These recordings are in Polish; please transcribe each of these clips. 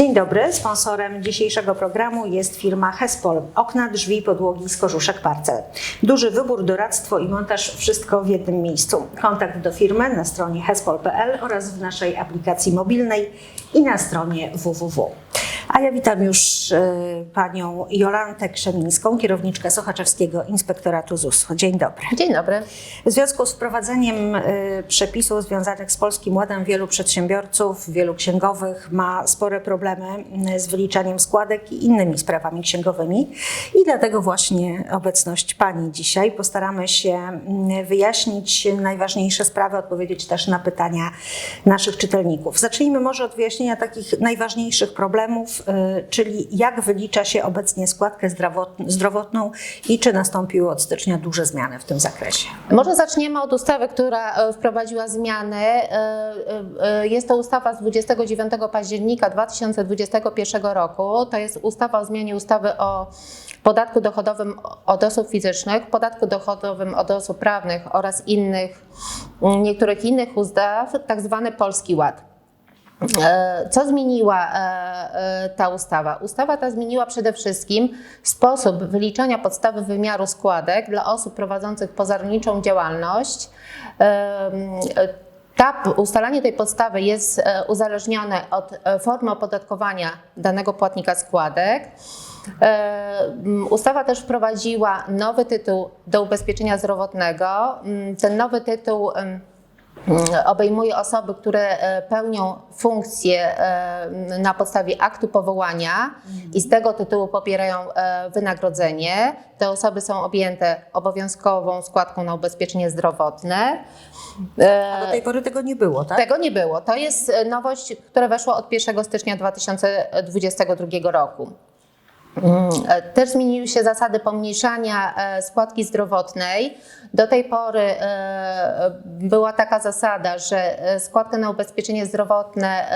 Dzień dobry. Sponsorem dzisiejszego programu jest firma Hespol. Okna, drzwi, podłogi z parcel. Duży wybór, doradztwo i montaż wszystko w jednym miejscu. Kontakt do firmy na stronie hespol.pl oraz w naszej aplikacji mobilnej i na stronie www. A ja witam już e, panią Jolantę Krzemińską, kierowniczkę Sochaczewskiego Inspektoratu ZUS. Dzień dobry. Dzień dobry. W związku z wprowadzeniem y, przepisów związanych z Polskim Ładem wielu przedsiębiorców, wielu księgowych ma spore problemy y, z wyliczaniem składek i innymi sprawami księgowymi i dlatego właśnie obecność Pani dzisiaj. Postaramy się y, wyjaśnić najważniejsze sprawy, odpowiedzieć też na pytania naszych czytelników. Zacznijmy może od wyjaśnienia takich najważniejszych problemów, czyli jak wylicza się obecnie składkę zdrowotn- zdrowotną i czy nastąpiły od stycznia duże zmiany w tym zakresie. Może zaczniemy od ustawy, która e, wprowadziła zmiany. E, e, e, Jest to ustawa z 29 października 2021 roku. To jest ustawa o zmianie ustawy o podatku dochodowym od osób fizycznych, podatku dochodowym od osób prawnych oraz innych, niektórych innych ustaw, tak zwany Polski Ład. E, Co zmieniła e, e, ta ustawa? Ustawa ta zmieniła przede wszystkim sposób wyliczania podstawy wymiaru składek dla osób prowadzących pozarolniczą działalność. Ta, ustalanie tej podstawy jest uzależnione od formy opodatkowania danego płatnika składek. Ustawa też wprowadziła nowy tytuł do ubezpieczenia zdrowotnego. Ten nowy tytuł obejmuje osoby, które e, pełnią funkcje na podstawie aktu powołania i z tego tytułu pobierają e, wynagrodzenie. Te osoby są objęte obowiązkową składką na ubezpieczenie zdrowotne. E, A do tej pory tego nie było, tak? Tego nie było. To jest nowość, która weszła od 1 stycznia 2022 roku. Mm, e, Też zmieniły się zasady pomniejszania e, składki zdrowotnej. Do tej pory e, była taka zasada, że składkę na ubezpieczenie zdrowotne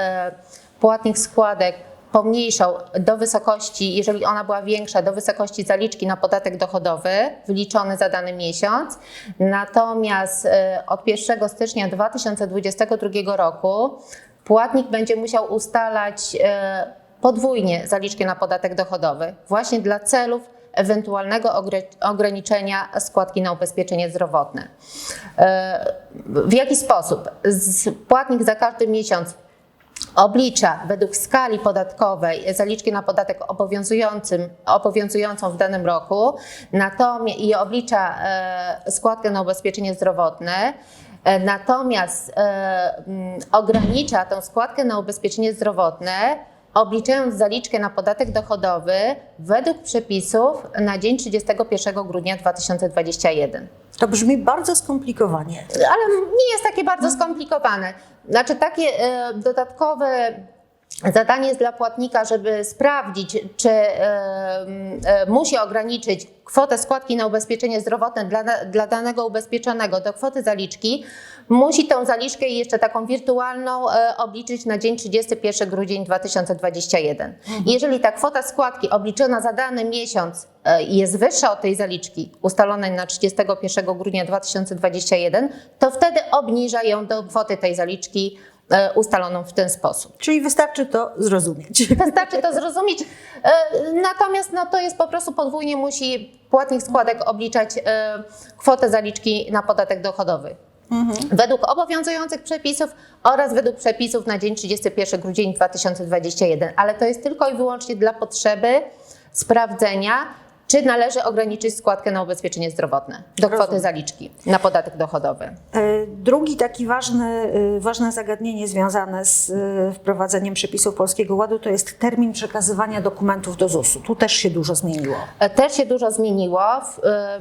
płatnik składek pomniejszał do wysokości, jeżeli ona była większa, do wysokości zaliczki na podatek dochodowy wyliczony za dany miesiąc. Natomiast od 1 stycznia 2022 roku płatnik będzie musiał ustalać podwójnie zaliczki na podatek dochodowy, właśnie dla celów ewentualnego ograniczenia składki na ubezpieczenie zdrowotne. E, W jaki sposób? Płatnik za każdy miesiąc oblicza według skali podatkowej zaliczki na podatek obowiązującym, obowiązującą w danym roku natomiast, i oblicza e, składkę na ubezpieczenie zdrowotne. E, Natomiast ogranicza tą składkę na ubezpieczenie zdrowotne, obliczając zaliczkę na podatek dochodowy według przepisów na dzień 31 grudnia 2021 To brzmi bardzo skomplikowanie. ale nie jest takie bardzo skomplikowane. Znaczy takie e, dodatkowe zadanie jest dla płatnika, żeby sprawdzić, czy musi ograniczyć kwotę składki na ubezpieczenie zdrowotne dla, dla danego ubezpieczonego do kwoty zaliczki, musi tą zaliczkę jeszcze taką wirtualną e, obliczyć na dzień 31 grudzień 2021. Jeżeli ta kwota składki obliczona za dany miesiąc e, jest wyższa od tej zaliczki ustalonej na 31 grudnia 2021, to wtedy obniża ją do kwoty tej zaliczki ustaloną w ten sposób. Czyli wystarczy to zrozumieć. Wystarczy to zrozumieć. E, Natomiast no, to jest po prostu podwójnie musi płatnik składek obliczać e, kwotę zaliczki na podatek dochodowy. Według obowiązujących przepisów oraz według przepisów na dzień 31 grudzień 2021, ale to jest tylko i wyłącznie dla potrzeby sprawdzenia, czy należy ograniczyć składkę na ubezpieczenie zdrowotne do kwoty Rozumiem. zaliczki na podatek dochodowy. E, Drugi taki ważny, e, ważne zagadnienie związane z e, wprowadzeniem przepisów Polskiego Ładu to jest termin przekazywania dokumentów do ZUS-u. Tu też się dużo zmieniło. Też się dużo zmieniło.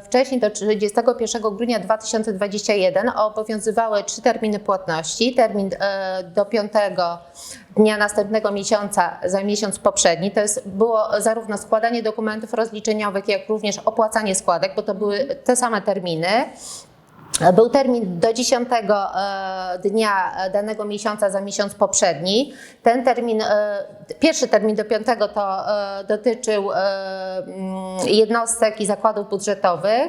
Wcześniej do 31 grudnia 2021 obowiązywały trzy terminy płatności. Termin do 5 dnia następnego miesiąca za miesiąc poprzedni. To jest, było zarówno składanie dokumentów rozliczeniowych, jak również opłacanie składek, bo to były te same terminy. Był termin do 10 e, dnia danego miesiąca za miesiąc poprzedni. Ten termin, e, pierwszy termin do 5 to e, dotyczył e, mm, jednostek i zakładów budżetowych.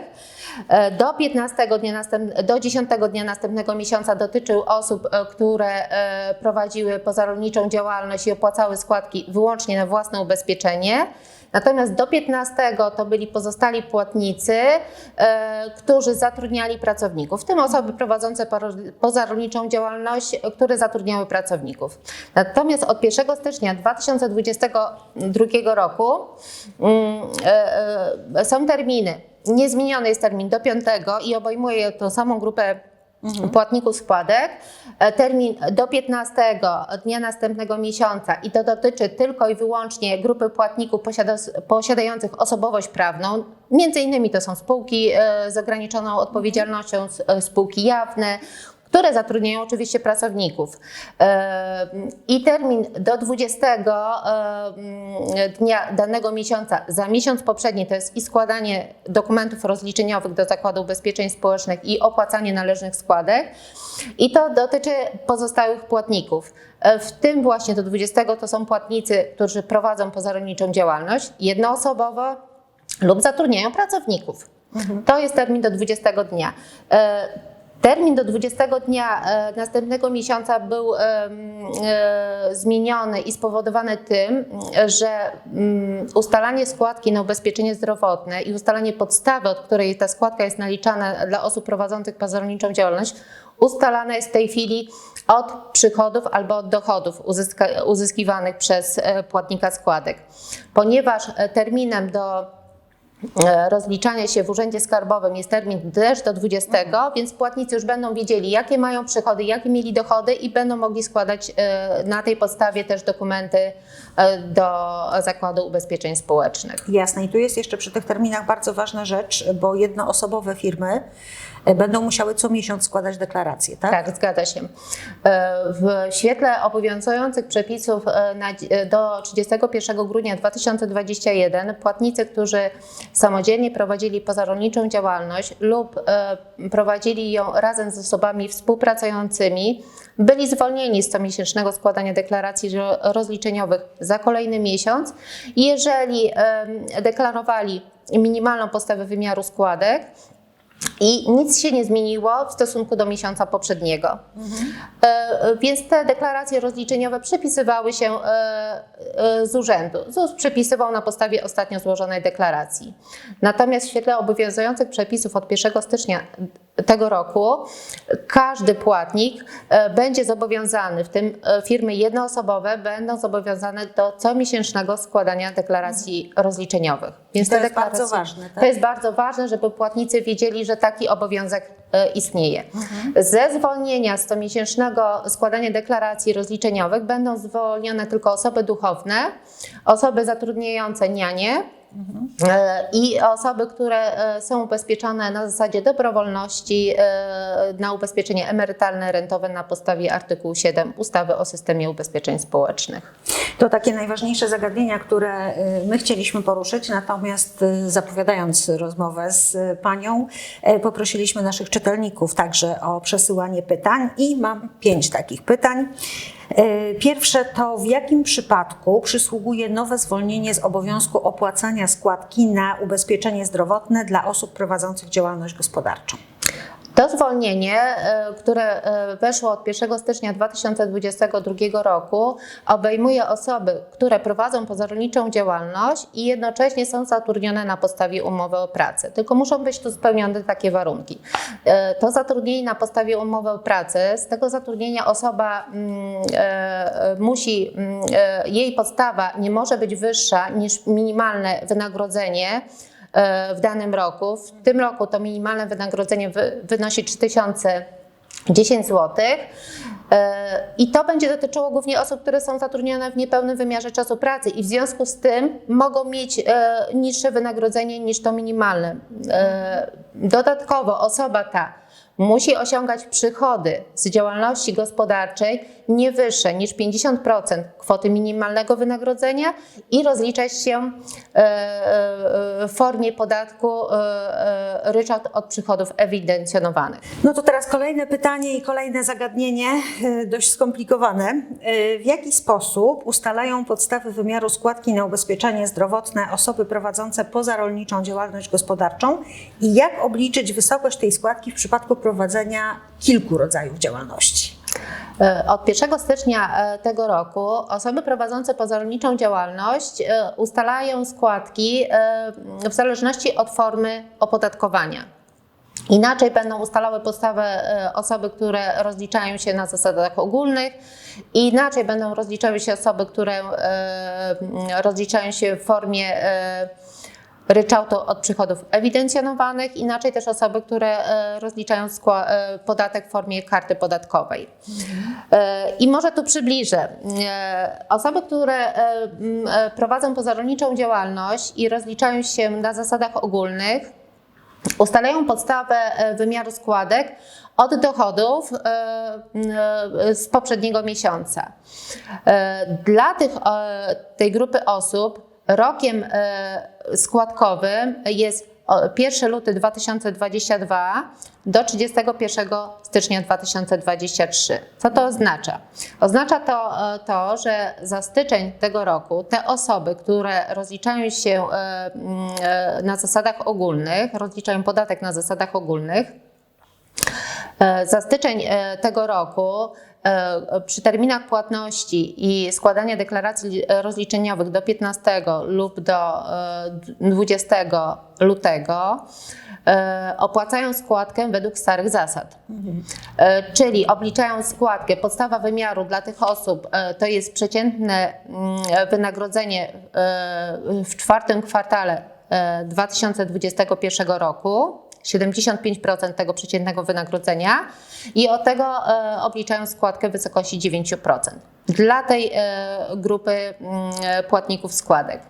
E, Do 15 dnia do 10 dnia następnego miesiąca dotyczył osób, e, które e, prowadziły pozarolniczą działalność i opłacały składki wyłącznie na własne ubezpieczenie. Natomiast do 15 to byli pozostali płatnicy, e, którzy zatrudniali pracowników, w tym osoby prowadzące pozarolniczą działalność, które zatrudniały pracowników. Natomiast od 1 stycznia 2022 roku mm, e, e, są terminy. Niezmieniony jest termin do 5 i obejmuje tą samą grupę płatników składek. E, Termin do 15 dnia następnego miesiąca i to dotyczy tylko i wyłącznie grupy płatników posiada- posiadających osobowość prawną. Między innymi to są spółki e, z ograniczoną odpowiedzialnością, e, spółki jawne, które zatrudniają oczywiście pracowników. E, I termin do 20 e, dnia danego miesiąca za miesiąc poprzedni to jest i składanie dokumentów rozliczeniowych do Zakładu Ubezpieczeń Społecznych i opłacanie należnych składek. I to dotyczy pozostałych płatników. E, W tym właśnie do 20 to są płatnicy, którzy prowadzą pozarolniczą działalność jednoosobowo lub zatrudniają pracowników. To jest termin do 20 dnia. Termin do 20 dnia e, następnego miesiąca był e, zmieniony i spowodowany tym, że mm, ustalanie składki na ubezpieczenie zdrowotne i ustalanie podstawy, od której ta składka jest naliczana dla osób prowadzących pozarolniczą działalność, ustalane jest w tej chwili od przychodów albo od dochodów uzyskiwanych przez e, płatnika składek. Ponieważ terminem do rozliczania się w Urzędzie Skarbowym jest termin też do 20, więc płatnicy już będą wiedzieli, jakie mają przychody, jakie mieli dochody i będą mogli składać e, na tej podstawie też dokumenty e, do Zakładu Ubezpieczeń Społecznych. Jasne. I tu jest jeszcze przy tych terminach bardzo ważna rzecz, bo jednoosobowe firmy e, będą musiały co miesiąc składać deklaracje, tak? Tak, zgadza się. E, W świetle obowiązujących przepisów e, do 31 grudnia 2021 płatnicy, którzy samodzielnie prowadzili pozarolniczą działalność lub e, prowadzili ją razem z osobami współpracującymi, byli zwolnieni z comiesięcznego składania deklaracji ro- rozliczeniowych za kolejny miesiąc. Jeżeli deklarowali minimalną podstawę wymiaru składek, i nic się nie zmieniło w stosunku do miesiąca poprzedniego. E, Więc te deklaracje rozliczeniowe przepisywały się e, e, z urzędu. ZUS przepisywał na podstawie ostatnio złożonej deklaracji. Natomiast w świetle obowiązujących przepisów od 1 stycznia tego roku każdy płatnik e, będzie zobowiązany, w tym e, firmy jednoosobowe, będą zobowiązane do comiesięcznego składania deklaracji rozliczeniowych. Więc To jest bardzo ważne, tak? To jest bardzo ważne, żeby płatnicy wiedzieli, że taki obowiązek e, istnieje. Ze zwolnienia z comiesięcznego składania deklaracji rozliczeniowych będą zwolnione tylko osoby duchowne, osoby zatrudniające nianie, e, I osoby, które e, są ubezpieczone na zasadzie dobrowolności e, na ubezpieczenie emerytalne, rentowe na podstawie artykułu 7 ustawy o systemie ubezpieczeń społecznych. To takie najważniejsze zagadnienia, które my chcieliśmy poruszyć, natomiast zapowiadając rozmowę z Panią, poprosiliśmy naszych czytelników także o przesyłanie pytań i mam pięć takich pytań. Y, Pierwsze to w jakim przypadku przysługuje nowe zwolnienie z obowiązku opłacania składki na ubezpieczenie zdrowotne dla osób prowadzących działalność gospodarczą? To zwolnienie, e, które e, weszło od 1 stycznia 2022 roku, obejmuje osoby, które prowadzą pozarolniczą działalność i jednocześnie są zatrudnione na podstawie umowy o pracę. Tylko muszą być tu spełnione takie warunki. E, To zatrudnienie na podstawie umowy o pracę, z tego zatrudnienia osoba mm, musi, mm, jej podstawa nie może być wyższa niż minimalne wynagrodzenie w danym roku. W tym roku to minimalne wynagrodzenie wy, wynosi 3010 zł. E, I to będzie dotyczyło głównie osób, które są zatrudnione w niepełnym wymiarze czasu pracy i w związku z tym mogą mieć e, niższe wynagrodzenie niż to minimalne. E, Dodatkowo osoba ta musi osiągać przychody z działalności gospodarczej nie wyższe niż 50% kwoty minimalnego wynagrodzenia i rozliczać się e, e, w formie podatku e, ryczałt od przychodów ewidencjonowanych. No to teraz kolejne pytanie i kolejne zagadnienie, dość skomplikowane. W jaki sposób ustalają podstawy wymiaru składki na ubezpieczenie zdrowotne osoby prowadzące pozarolniczą działalność gospodarczą i jak obliczyć wysokość tej składki w przypadku prowadzenia kilku rodzajów działalności? E, Od 1 stycznia e, tego roku osoby prowadzące pozarolniczą działalność e, ustalają składki w zależności od formy opodatkowania. Inaczej będą ustalały podstawę osoby, które rozliczają się na zasadach ogólnych, inaczej będą rozliczały się osoby, które rozliczają się w formie ryczałtu od przychodów ewidencjonowanych, inaczej też osoby, które e, rozliczają e, podatek w formie karty podatkowej. E, I może tu przybliżę. Osoby, które prowadzą pozarolniczą działalność i rozliczają się na zasadach ogólnych, ustalają podstawę wymiaru składek od dochodów z poprzedniego miesiąca. Dla tych, tej grupy osób rokiem e, składkowym jest o, 1 luty 2022 do 31 stycznia 2023. Co to oznacza? Oznacza to e, to, że za styczeń tego roku te osoby, które rozliczają się e, mm, na zasadach ogólnych, rozliczają podatek na zasadach ogólnych, Za styczeń tego roku przy terminach płatności i składania deklaracji e, rozliczeniowych do 15 lub do e, 20 lutego e, opłacają składkę według starych zasad. E, Czyli obliczają składkę, podstawa wymiaru dla tych osób e, to jest przeciętne mm, wynagrodzenie e, w czwartym kwartale e, 2021 roku. 75% tego przeciętnego wynagrodzenia i od tego e, obliczają składkę w wysokości 9% dla tej e, grupy mm, płatników składek.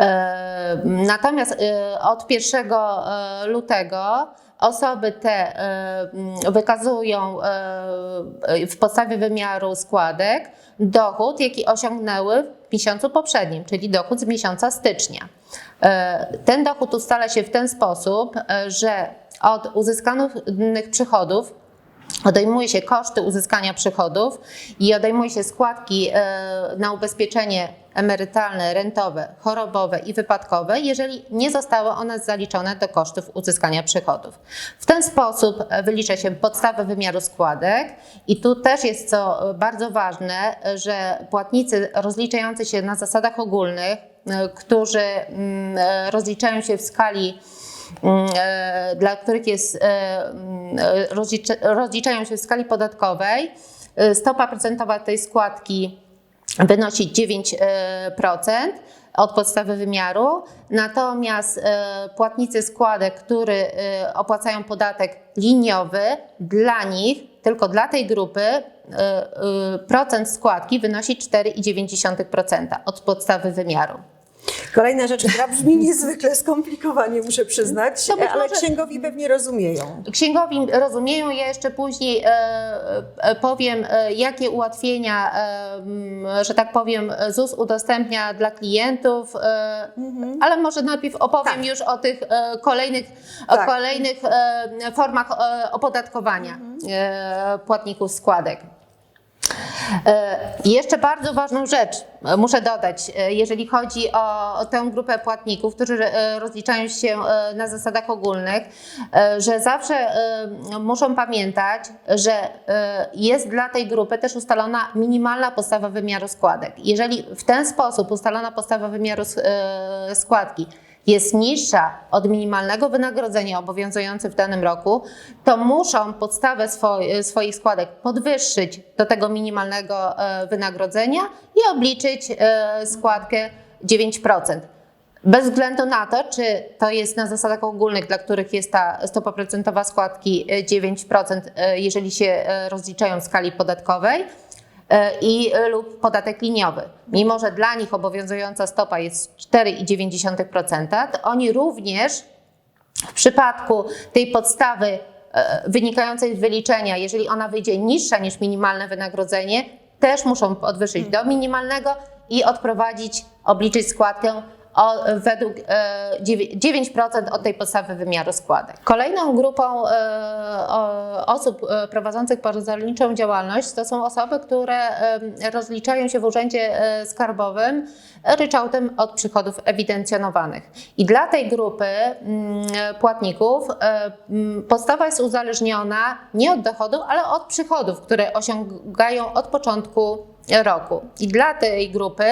E, Natomiast od 1 e, lutego osoby te mm, wykazują w podstawie wymiaru składek dochód, jaki osiągnęły w miesiącu poprzednim, czyli dochód z miesiąca stycznia. E, Ten dochód ustala się w ten sposób, e, że od uzyskanych przychodów Odejmuje się koszty uzyskania przychodów i odejmuje się składki e, na ubezpieczenie emerytalne, rentowe, chorobowe i wypadkowe, jeżeli nie zostały one zaliczone do kosztów uzyskania przychodów. W ten sposób wylicza się podstawę wymiaru składek i tu też jest co bardzo ważne, że płatnicy rozliczający się na zasadach ogólnych, którzy mm, e, rozliczają się w skali mm, e, dla których jest, e, mm, e, rozlicza, rozliczają się w skali podatkowej, e, stopa procentowa tej składki wynosi 9% od podstawy wymiaru, natomiast e, płatnicy składek, którzy e, opłacają podatek liniowy, dla nich, tylko dla tej grupy, e, e, procent składki wynosi 4,9% od podstawy wymiaru. Kolejna rzecz, która brzmi niezwykle skomplikowanie, muszę przyznać, To ale może- księgowi pewnie rozumieją. Księgowi rozumieją, ja jeszcze później e, e, powiem, e, jakie ułatwienia, e, m, że tak powiem, ZUS udostępnia dla klientów, e, ale może najpierw opowiem Tak. już o tych kolejnych, Tak. kolejnych formach opodatkowania e, płatników składek. E, Jeszcze bardzo ważną rzecz e, muszę dodać, e, jeżeli chodzi o, tę grupę płatników, którzy rozliczają się na zasadach ogólnych, że zawsze muszą pamiętać, że jest dla tej grupy też ustalona minimalna podstawa wymiaru składek. Jeżeli w ten sposób ustalona podstawa wymiaru składki jest niższa od minimalnego wynagrodzenia obowiązującego w danym roku, to muszą podstawę swoi- swoich składek podwyższyć do tego minimalnego e, wynagrodzenia i obliczyć e, składkę 9%. Bez względu na to, czy to jest na zasadach ogólnych, dla których jest ta stopa procentowa składki e, 9%, e, jeżeli się e, rozliczają w skali podatkowej, e, i e, lub podatek liniowy. Mimo, że dla nich obowiązująca stopa jest 4,9%, to oni również w przypadku tej podstawy e, wynikającej z wyliczenia, jeżeli ona wyjdzie niższa niż minimalne wynagrodzenie, też muszą podwyższyć do minimalnego i odprowadzić, obliczyć składkę o, według e, dziewię- 9% od tej podstawy wymiaru składek. Kolejną grupą e, osób e, prowadzących pozarolniczą działalność to są osoby, które e, rozliczają się w Urzędzie e, Skarbowym ryczałtem od przychodów ewidencjonowanych. I dla tej grupy mm, płatników e, mm, podstawa jest uzależniona nie od dochodu, ale od przychodów, które osiągają od początku roku. I dla tej grupy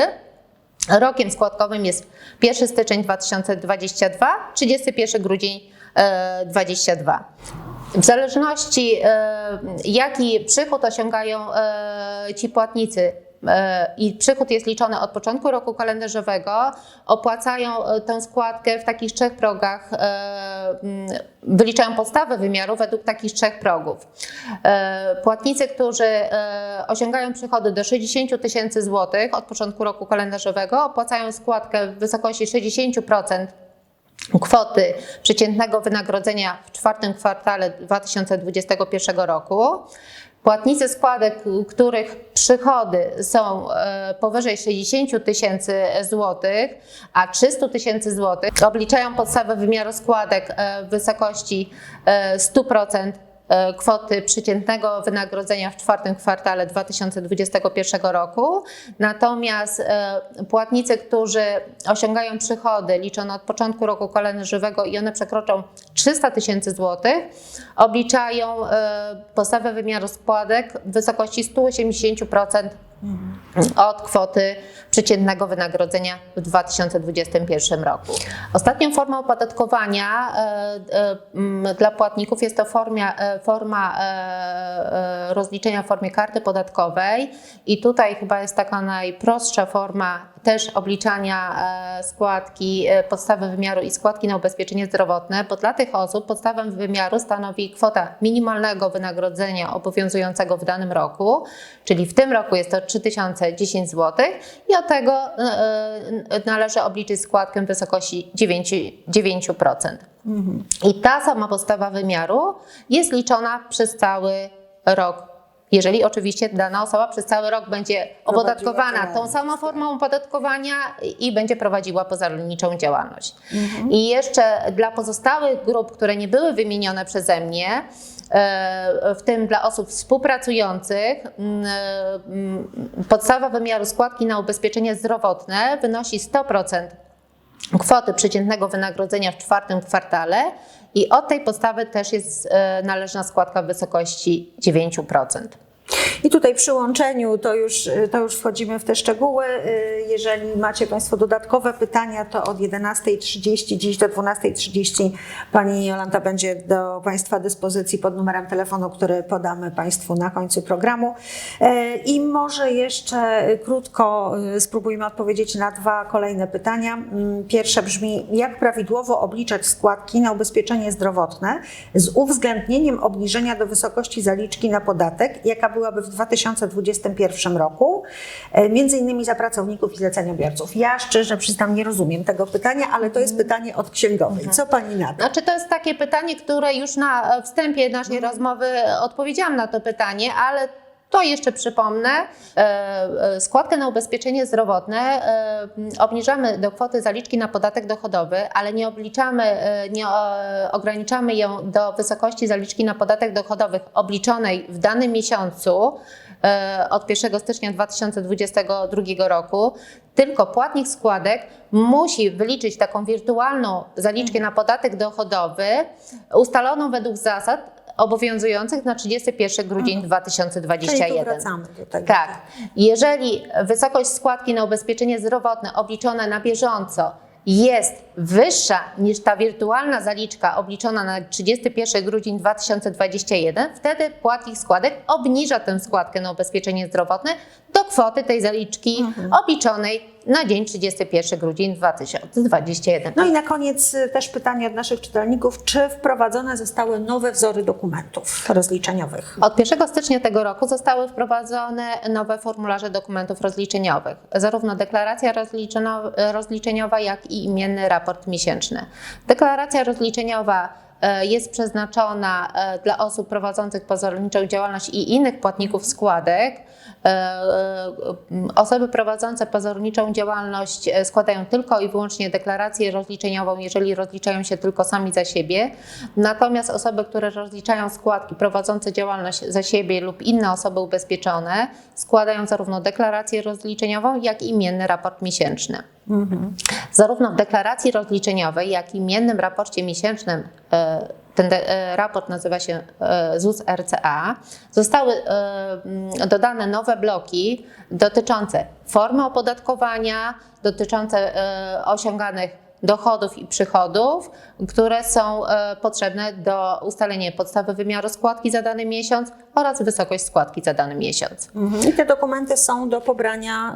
Rokiem składkowym jest 1 styczeń 2022, 31 grudzień e, 2022. W zależności e, jaki przychód osiągają e, ci płatnicy e, i przychód jest liczony od początku roku kalendarzowego, opłacają e, tę składkę w takich trzech progach, e, wyliczają podstawę wymiaru według takich trzech progów. E, Płatnicy, którzy e, osiągają przychody do 60 tysięcy złotych od początku roku kalendarzowego, opłacają składkę w wysokości 60% kwoty przeciętnego wynagrodzenia w czwartym kwartale 2021 roku. Płatnicy składek, których przychody są e, powyżej 60 tysięcy złotych, a 300 tysięcy złotych, obliczają podstawę wymiaru składek e, w wysokości e, 100% e, kwoty przeciętnego wynagrodzenia w czwartym kwartale 2021 roku. Natomiast e, płatnicy, którzy osiągają przychody liczone od początku roku kalendarzowego i one przekroczą 300 tysięcy złotych, obliczają e, podstawę wymiaru składek w wysokości 180% od kwoty przeciętnego wynagrodzenia w 2021 roku. Ostatnią formą opodatkowania e, e, dla płatników jest to formia, e, forma rozliczenia w formie karty podatkowej i tutaj chyba jest taka najprostsza forma też obliczania e, składki, e, podstawy wymiaru i składki na ubezpieczenie zdrowotne, bo dla tych osób podstawę wymiaru stanowi kwota minimalnego wynagrodzenia obowiązującego w danym roku, czyli w tym roku jest to 3010 zł i od tego e, należy obliczyć składkę w wysokości 9, 9%. I ta sama podstawa wymiaru jest liczona przez cały rok. Jeżeli oczywiście dana osoba przez cały rok będzie opodatkowana tą samą formą opodatkowania i będzie prowadziła pozarolniczą działalność. I jeszcze dla pozostałych grup, które nie były wymienione przeze mnie, e, w tym dla osób współpracujących, podstawa wymiaru składki na ubezpieczenie zdrowotne wynosi 100% kwoty przeciętnego wynagrodzenia w czwartym kwartale i od tej podstawy też jest e, należna składka w wysokości 9%. I tutaj przy łączeniu to już, to już wchodzimy w te szczegóły. Jeżeli macie Państwo dodatkowe pytania, to od 11.30 dziś do 12.30 Pani Jolanta będzie do Państwa dyspozycji pod numerem telefonu, który podamy Państwu na końcu programu. E, I może jeszcze krótko e, spróbujmy odpowiedzieć na dwa kolejne pytania. Mm, Pierwsze brzmi, jak prawidłowo obliczać składki na ubezpieczenie zdrowotne z uwzględnieniem obniżenia do wysokości zaliczki na podatek, jaka byłaby w 2021 roku, e, między innymi za pracowników i zleceniobiorców. Ja szczerze przyznam, nie rozumiem tego pytania, ale to jest pytanie od księgowej. Co Pani na to? Znaczy to jest takie pytanie, które już na wstępie naszej rozmowy odpowiedziałam na to pytanie, ale to jeszcze przypomnę. E, e, Składkę na ubezpieczenie zdrowotne e, obniżamy do kwoty zaliczki na podatek dochodowy, ale nie obliczamy, nie ograniczamy ją do wysokości zaliczki na podatek dochodowy obliczonej w danym miesiącu od 1 stycznia 2022 roku, tylko płatnik składek musi wyliczyć taką wirtualną zaliczkę na podatek dochodowy ustaloną według zasad obowiązujących na 31 grudzień Czyli tu 2021. wracamy do tego. Tak. Jeżeli wysokość składki na ubezpieczenie zdrowotne obliczone na bieżąco jest wyższa niż ta wirtualna zaliczka obliczona na 31 grudzień 2021, wtedy płatnik składek obniża tę składkę na ubezpieczenie zdrowotne kwoty tej zaliczki obliczonej na dzień 31 grudzień 2021. No i na koniec y, też pytanie od naszych czytelników, czy wprowadzone zostały nowe wzory dokumentów rozliczeniowych? Od 1 stycznia tego roku zostały wprowadzone nowe formularze dokumentów rozliczeniowych, zarówno deklaracja rozliczeno- rozliczeniowa, jak i imienny raport miesięczny. Deklaracja rozliczeniowa e, jest przeznaczona dla osób prowadzących pozorniczą działalność i innych płatników składek. E, e, Osoby prowadzące pozorniczą działalność e, składają tylko i wyłącznie deklarację rozliczeniową, jeżeli rozliczają się tylko sami za siebie. Natomiast osoby, które rozliczają składki prowadzące działalność za siebie lub inne osoby ubezpieczone, składają zarówno deklarację rozliczeniową, jak i imienny raport miesięczny. Zarówno w deklaracji rozliczeniowej, jak i imiennym raporcie miesięcznym, e, ten e, raport nazywa się e, ZUS RCA, zostały e, dodane nowe bloki dotyczące formy opodatkowania, dotyczące osiąganych dochodów i przychodów, które są e, potrzebne do ustalenia podstawy wymiaru składki za dany miesiąc oraz wysokość składki za dany miesiąc. Mhm. I te dokumenty są do pobrania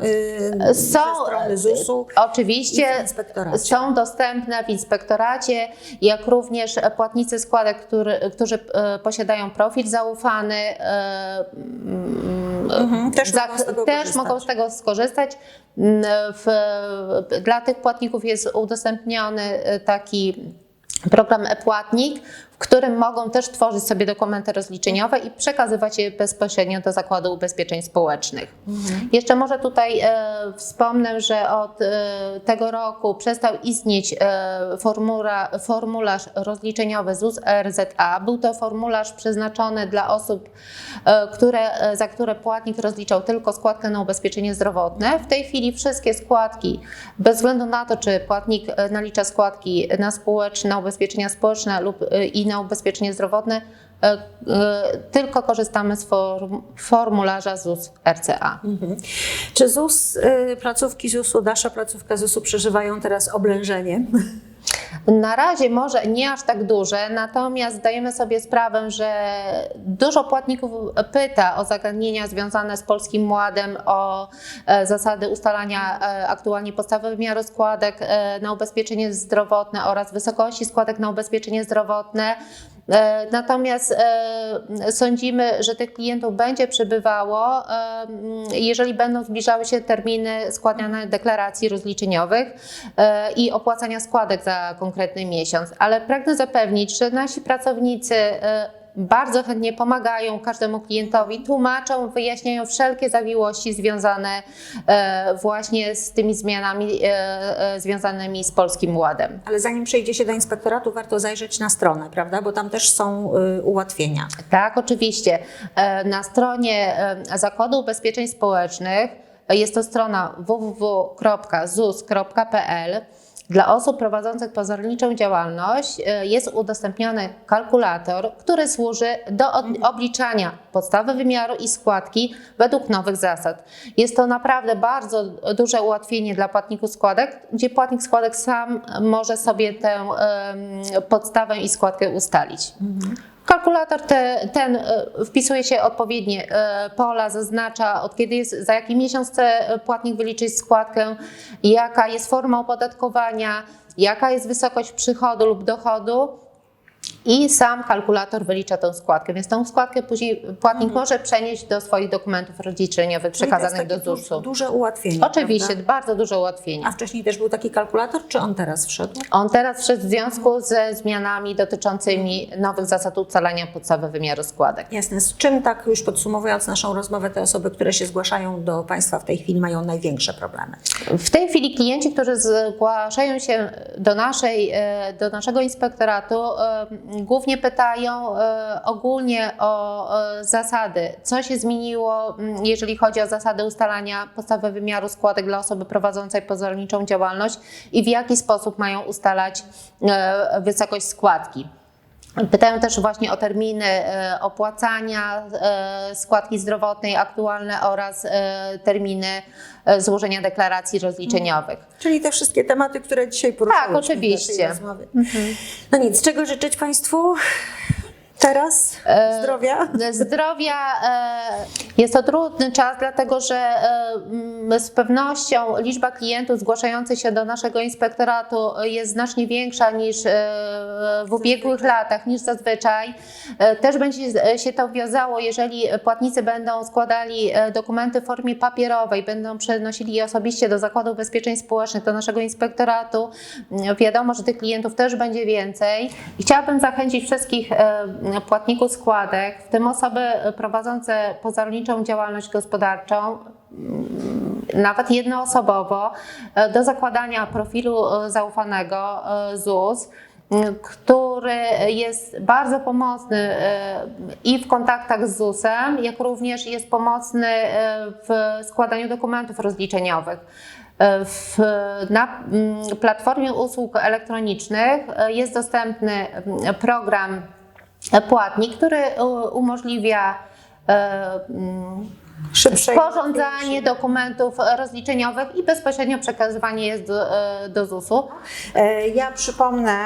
y, Są, ze strony ZUS-u. Oczywiście w inspektoracie. są dostępne w inspektoracie, jak również płatnicy składek, który, którzy e, posiadają profil zaufany, e, mm, Mhm. Też za- mogą z tego też mogą z tego skorzystać. Mm, W, dla tych płatników jest udostępniony e, taki program e-płatnik, którym mogą też tworzyć sobie dokumenty rozliczeniowe i przekazywać je bezpośrednio do Zakładu Ubezpieczeń Społecznych. Jeszcze może tutaj e, wspomnę, że od e, tego roku przestał istnieć e, formula, formularz rozliczeniowy ZUS RZA. Był to formularz przeznaczony dla osób, e, które, e, za które płatnik rozliczał tylko składkę na ubezpieczenie zdrowotne. W tej chwili wszystkie składki, bez względu na to, czy płatnik e, nalicza składki na społeczne, na ubezpieczenia społeczne lub e, i na ubezpieczenie zdrowotne, e, e, tylko korzystamy z form, formularza ZUS RCA. Czy ZUS, y, placówki ZUS-u, nasza placówka ZUS-u przeżywają teraz oblężenie? Na razie może nie aż tak duże, natomiast zdajemy sobie sprawę, że dużo płatników pyta o zagadnienia związane z Polskim Ładem, o e, zasady ustalania e, aktualnie podstawy wymiaru składek e, na ubezpieczenie zdrowotne oraz wysokości składek na ubezpieczenie zdrowotne. E, Natomiast e, sądzimy, że tych klientów będzie przybywało, e, mm, jeżeli będą zbliżały się terminy składania deklaracji rozliczeniowych i opłacania składek za konkretny miesiąc. Ale pragnę zapewnić, że nasi pracownicy bardzo chętnie pomagają każdemu klientowi, tłumaczą, wyjaśniają wszelkie zawiłości związane e, właśnie z tymi zmianami e, e, związanymi z Polskim Ładem. Ale zanim przejdzie się do inspektoratu, warto zajrzeć na stronę, prawda? Bo tam też są y, ułatwienia. Tak, oczywiście. Na stronie Zakładu Ubezpieczeń Społecznych jest to strona www.zus.pl. Dla osób prowadzących pozorniczą działalność e, jest udostępniony kalkulator, który służy do od- obliczania podstawy wymiaru i składki według nowych zasad. Jest to naprawdę bardzo duże ułatwienie dla płatników składek, gdzie płatnik składek sam może sobie tę podstawę i składkę ustalić. Kalkulator te, ten e, wpisuje się odpowiednie e, pola, zaznacza od kiedy jest, za jaki miesiąc chce płatnik wyliczyć składkę, jaka jest forma opodatkowania, jaka jest wysokość przychodu lub dochodu. I sam kalkulator wylicza tę składkę, więc tę składkę później płatnik może przenieść do swoich dokumentów jest przekazanych do ZUS-u. Duże ułatwienie. Oczywiście, Prawda? bardzo duże ułatwienie. A wcześniej też był taki kalkulator, czy on teraz wszedł? On teraz wszedł w związku ze zmianami dotyczącymi nowych zasad ustalania podstawy wymiaru składek. Jasne. Z czym tak już podsumowując naszą rozmowę, te osoby, które się zgłaszają do Państwa w tej chwili mają największe problemy? W tej chwili klienci, którzy zgłaszają się do, naszej, e, do naszego inspektoratu, e, głównie pytają e, ogólnie o e, zasady. Co się zmieniło, jeżeli chodzi o zasady ustalania podstawy wymiaru składek dla osoby prowadzącej pozorniczą działalność i w jaki sposób mają ustalać e, wysokość składki. Pytają też właśnie o terminy e, opłacania e, składki zdrowotnej aktualne oraz e, terminy złożenia deklaracji rozliczeniowych. Czyli te wszystkie tematy, które dzisiaj poruszyłyśmy Tak, oczywiście. rozmowie. No nic, czego życzyć Państwu teraz? E, Zdrowia? Zdrowia, e, Jest to trudny czas, dlatego że e, z pewnością liczba klientów zgłaszających się do naszego inspektoratu jest znacznie większa niż e, w ubiegłych latach, niż zazwyczaj. E, Też będzie się to wiązało, jeżeli płatnicy będą składali e, dokumenty w formie papierowej, będą przenosili je osobiście do Zakładu Ubezpieczeń Społecznych, do naszego inspektoratu. Wiadomo, że tych klientów też będzie więcej. I chciałabym zachęcić wszystkich e, płatników składek, w tym osoby prowadzące pozarolniczą działalność gospodarczą, nawet jednoosobowo, e, do zakładania profilu e, zaufanego e, ZUS który jest bardzo pomocny e, i w kontaktach z ZUS-em, jak również jest pomocny e, w składaniu dokumentów rozliczeniowych. E, W, na platformie usług elektronicznych e, jest dostępny program Płatnik, który e, umożliwia e, mm, Szybsze sporządzanie dokumentów rozliczeniowych i bezpośrednio przekazywanie jest do, e, do ZUS-u. E, Ja przypomnę,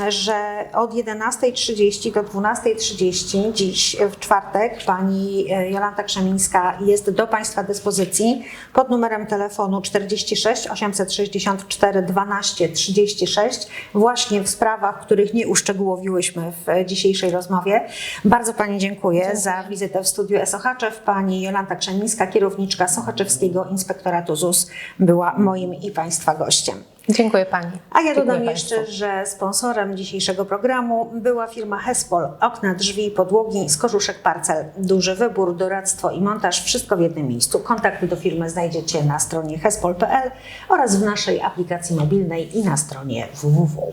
m, że od 11.30 do 12.30 dziś w czwartek pani e, Jolanta Krzemińska jest do Państwa dyspozycji pod numerem telefonu 46 864 12 36 właśnie w sprawach, których nie uszczegółowiłyśmy w dzisiejszej rozmowie. Bardzo Pani dziękuję, za wizytę w studiu Sochaczew. Pani Jolanta Krzemińska, kierowniczka Sochaczewskiego Inspektoratu ZUS była moim i Państwa gościem. Dziękuję Pani. A ja Dziękuję dodam państwu. jeszcze, że sponsorem dzisiejszego programu była firma Hespol. Okna, drzwi, podłogi z korzuszek parcel. Duży wybór, doradztwo i montaż, wszystko w jednym miejscu. Kontakty do firmy znajdziecie na stronie hespol.pl oraz w naszej aplikacji mobilnej i na stronie www.